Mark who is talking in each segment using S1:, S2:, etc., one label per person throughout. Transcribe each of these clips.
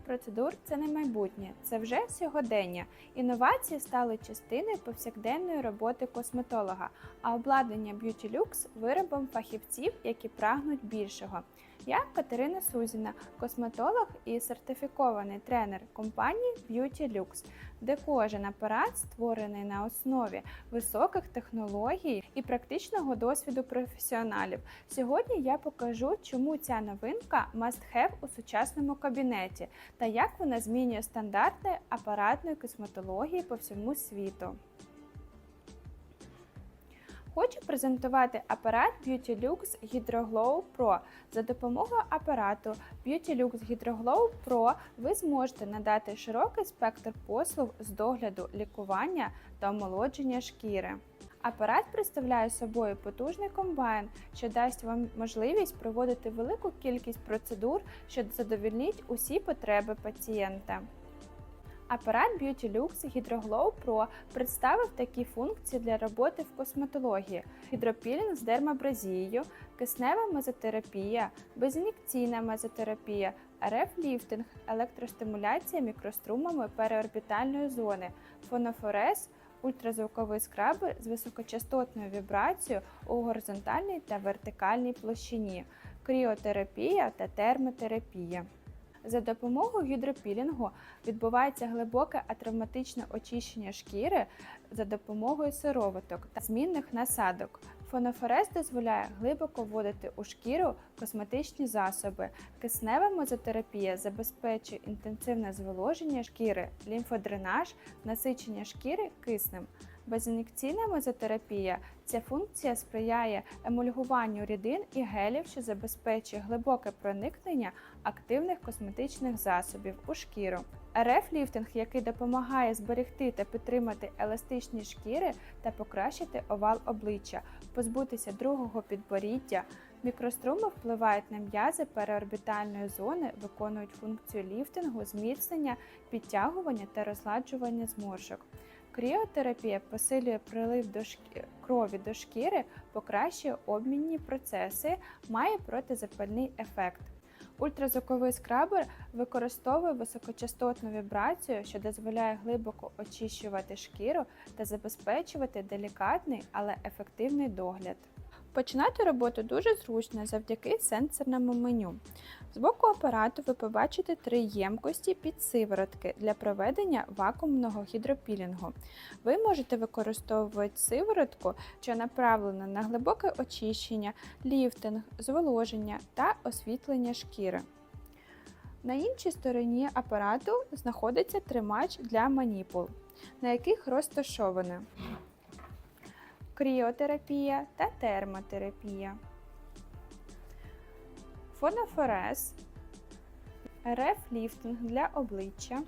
S1: процедур це не майбутнє, це вже сьогодення. Інновації стали частиною повсякденної роботи косметолога, а обладнання Beauty Lux – виробом фахівців, які прагнуть більшого. Я Катерина Сузіна, косметолог і сертифікований тренер компанії Beauty Lux, де кожен апарат створений на основі високих технологій і практичного досвіду професіоналів. Сьогодні я покажу, чому ця новинка must have у сучасному кабінеті та як вона змінює стандарти апаратної косметології по всьому світу. Хочу презентувати апарат Beauty Lux Hydro Glow Pro. За допомогою апарату Beauty Lux Hydro Pro ви зможете надати широкий спектр послуг з догляду, лікування та омолодження шкіри. Апарат представляє собою потужний комбайн, що дасть вам можливість проводити велику кількість процедур, що задовільнить усі потреби пацієнта. Апарат Beauty Lux Hydro Glow Pro представив такі функції для роботи в косметології: гідропілінг з дермабразією, киснева мезотерапія, безін'єкційна мезотерапія, РФ-ліфтинг, електростимуляція мікрострумами переорбітальної зони, фонофорез, ультразвуковий скрабер з високочастотною вібрацією у горизонтальній та вертикальній площині, кріотерапія та термотерапія. За допомогою гідропілінгу відбувається глибоке атравматичне очищення шкіри за допомогою сироваток та змінних насадок. Фонофорез дозволяє глибоко вводити у шкіру косметичні засоби. Киснева мезотерапія забезпечує інтенсивне зволоження шкіри, лімфодренаж, насичення шкіри киснем. Безін'єкційна мезотерапія ця функція сприяє емульгуванню рідин і гелів, що забезпечує глибоке проникнення активних косметичних засобів у шкіру. РФ-ліфтинг, який допомагає зберегти та підтримати еластичні шкіри та покращити овал обличчя, позбутися другого підборіддя. Мікроструми впливають на м'язи переорбітальної зони, виконують функцію ліфтингу, зміцнення, підтягування та розгладжування зморшок. Кріотерапія посилює прилив до шкі... крові до шкіри, покращує обмінні процеси, має протизапальний ефект. Ультразвуковий скрабер використовує високочастотну вібрацію, що дозволяє глибоко очищувати шкіру та забезпечувати делікатний, але ефективний догляд. Починати роботу дуже зручно завдяки сенсорному меню. З боку апарату ви побачите три ємкості під сиворотки для проведення вакуумного гідропілінгу. Ви можете використовувати сиворотку, що направлена на глибоке очищення, ліфтинг, зволоження та освітлення шкіри. На іншій стороні апарату знаходиться тримач для маніпул, на яких розташоване кріотерапія та термотерапія, фонофорез, реф-ліфтинг для обличчя,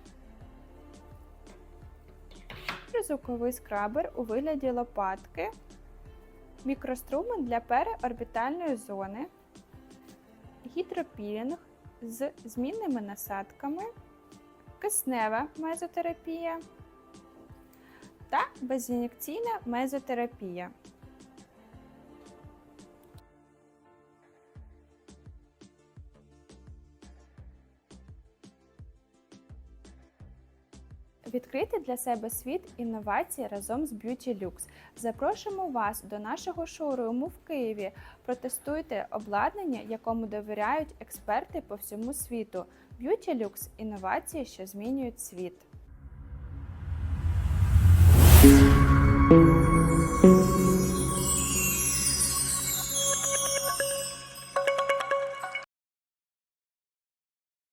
S1: звуковий скрабер у вигляді лопатки, мікрострумен для переорбітальної зони, гідропілінг з змінними насадками, киснева мезотерапія та безін'єкційна мезотерапія. Відкрити для себе світ інновацій разом з Beauty Lux. Запрошуємо вас до нашого шоуруму в Києві. Протестуйте обладнання, якому довіряють експерти по всьому світу. Beauty Lux – інновації, що змінюють світ.